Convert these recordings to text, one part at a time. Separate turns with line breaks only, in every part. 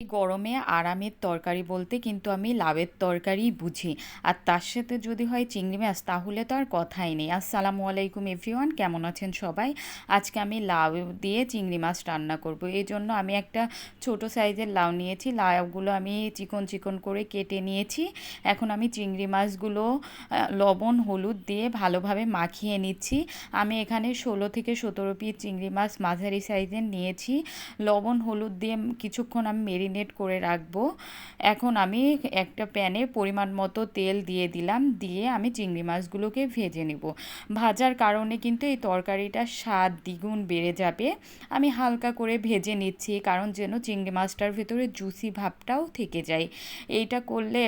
গরমে আরামের তরকারি বলতে কিন্তু আমি লাউয়ের তরকারি বুঝি। আর তার সাথে যদি হয় চিংড়ি মাছ, তাহলে তো আর কথাই নেই। আসসালামু আলাইকুম এভরিওয়ান, কেমন আছেন সবাই? আজকে আমি লাউ দিয়ে চিংড়ি মাছ রান্না করব। এই জন্য আমি একটা ছোট সাইজের লাউ নিয়েছি। লাউগুলো আমি চিকন চিকন করে কেটে নিয়েছি। এখন আমি চিংড়ি মাছগুলো লবণ, হলুদ দিয়ে ভালোভাবে মাখিয়ে নিচ্ছি। আমি এখানে ষোলো থেকে সতেরো পিস চিংড়ি মাছ মাঝারি সাইজের নিয়েছি। লবণ, হলুদ দিয়ে কিছুক্ষণ আমি মেরে ম্যারিনেট করে রাখব। এখন আমি একটা প্যানে পরিমাণ মতো তেল দিয়ে দিলাম, দিয়ে আমি চিংড়ি মাছগুলোকে ভেজে নেব। ভাজার কারণে কিন্তু এই তরকারিটার স্বাদ দ্বিগুণ বেড়ে যাবে। আমি হালকা করে ভেজে নিচ্ছি, কারণ যেন চিংড়ি মাছটার ভেতরে জুসি ভাবটাও থেকে যায়। এইটা করলে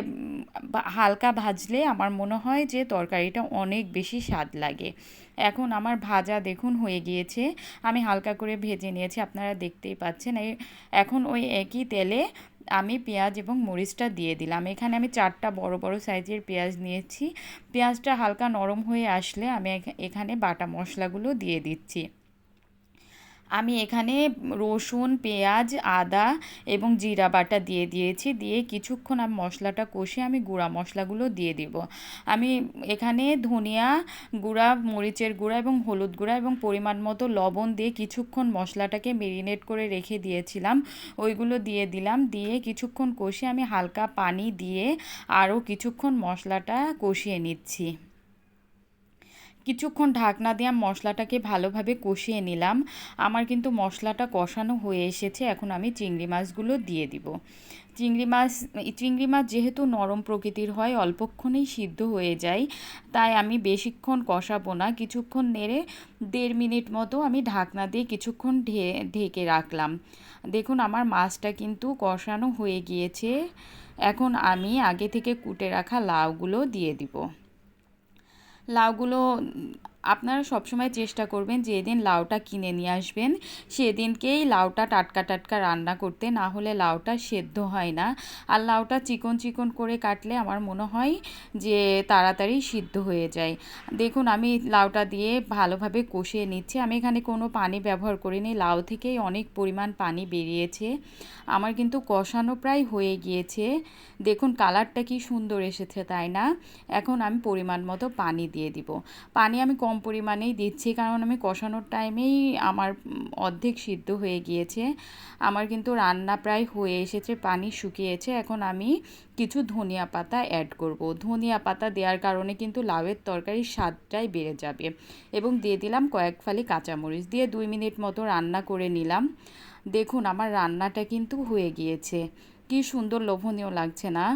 হালকা ভাজলে আমার মনে হয় যে তরকারিটা অনেক বেশি স্বাদ লাগে। এখন আমার ভাজা দেখুন হয়ে গিয়েছে। আমি হালকা করে ভেজে নিয়েছি, আপনারা দেখতেই পাচ্ছেন। এখন ওই একই তেলে আমি পেঁয়াজ এবং মরিচটা দিয়ে দিলাম। এখানে আমি চারটা বড় বড় সাইজের পেঁয়াজ নিয়েছি। পেঁয়াজটা হালকা নরম হয়ে আসলে আমি এখানে বাটা মশলাগুলো দিয়ে দিচ্ছি। আমি এখানে রসুন, পেঁয়াজ, আদা এবং জিরা বাটা দিয়ে দিয়েছি। দিয়ে কিছুক্ষণ আমি মশলাটা কষে আমি গুঁড়া মশলাগুলো দিয়ে দিব। আমি এখানে ধনিয়া গুঁড়া, মরিচের গুঁড়া এবং হলুদ গুঁড়া এবং পরিমাণ মতো লবণ দিয়ে কিছুক্ষণ মশলাটাকে মেরিনেট করে রেখে দিয়েছিলাম। ওইগুলো দিয়ে দিলাম। দিয়ে কিছুক্ষণ কষে আমি হালকা পানি দিয়ে আরও কিছুক্ষণ মশলাটা কষিয়ে নিচ্ছি। কিছুক্ষণ ঢাকনা দিয়ে মশলাটাকে ভালোভাবে কষিয়ে নিলাম। আমার কিন্তু মশলাটা কষানো হয়ে এসেছে। এখন আমি চিংড়ি মাছগুলো দিয়ে দিব। চিংড়ি মাছ চিংড়ি মাছ যেহেতু নরম প্রকৃতির হয়, অল্পক্ষণেই সিদ্ধ হয়ে যায়। তাই আমি বেশিক্ষণ কষাবো না। কিছুক্ষণ নেড়ে দেড় মিনিট মতো আমি ঢাকনা দিয়ে কিছুক্ষণ ঢেকে রাখলাম। দেখুন, আমার মাছটা কিন্তু কষানো হয়ে গিয়েছে। এখন আমি আগে থেকে কুটে রাখা লাউগুলো দিয়ে দিব। লাউগুলো আপনারা সবসময় চেষ্টা করবেন যে যেদিন লাউটা কিনে নিয়ে আসবেন। সেদিনকেই লাউটা টাটকা টাটকা রান্না করতে, না হলে লাউটা সেদ্ধ হয় না। আর লাউটা চিকন চিকন করে কাটলে আমার মনে হয় যে তাড়াতাড়ি সিদ্ধ হয়ে যায়। দেখুন, আমি লাউটা দিয়ে ভালোভাবে কষিয়ে নিচ্ছি। আমি এখানে কোনো পানি ব্যবহার করিনি। লাউ থেকেই অনেক পরিমাণ পানি বেরিয়েছে। আমার কিন্তু কষানো প্রায় হয়ে গিয়েছে। দেখুন, কালারটা কি সুন্দর এসেছে, তাই না? এখন আমি পরিমাণ মতো পানি দিয়ে দিব। পানি আমি কম পরিমাণেই দিচ্ছি, কারণ আমি কষানোর টাইমেই আমার অর্ধেক সিদ্ধ হয়ে গিয়েছে। আমার কিন্তু রান্না প্রায় হয়ে এসেছে, পানি শুকিয়েছে। এখন আমি কিছু ধনিয়া পাতা অ্যাড করব। ধনিয়া পাতা দেওয়ার কারণে কিন্তু লাউয়ের তরকারির স্বাদটাই বেড়ে যাবে এবং দিয়ে দিলাম কয়েক ফালি কাঁচামরিচ। দিয়ে দুই মিনিট মতো রান্না করে নিলাম। দেখুন, আমার রান্নাটা কিন্তু হয়ে গিয়েছে। কি সুন্দর লোভনীয় লাগছে না?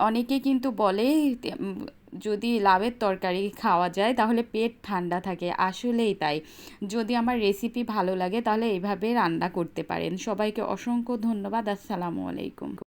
অনেকে কিন্তু বলে যদি লাভের তরকারি খাওয়া যায়, তাহলে পেট ঠান্ডা থাকে। আসলেই তাই। যদি আমার রেসিপি ভালো লাগে, তাহলে এভাবে রান্না করতে পারেন। সবাইকে অসংখ্য ধন্যবাদ। আসসালামু আলাইকুম।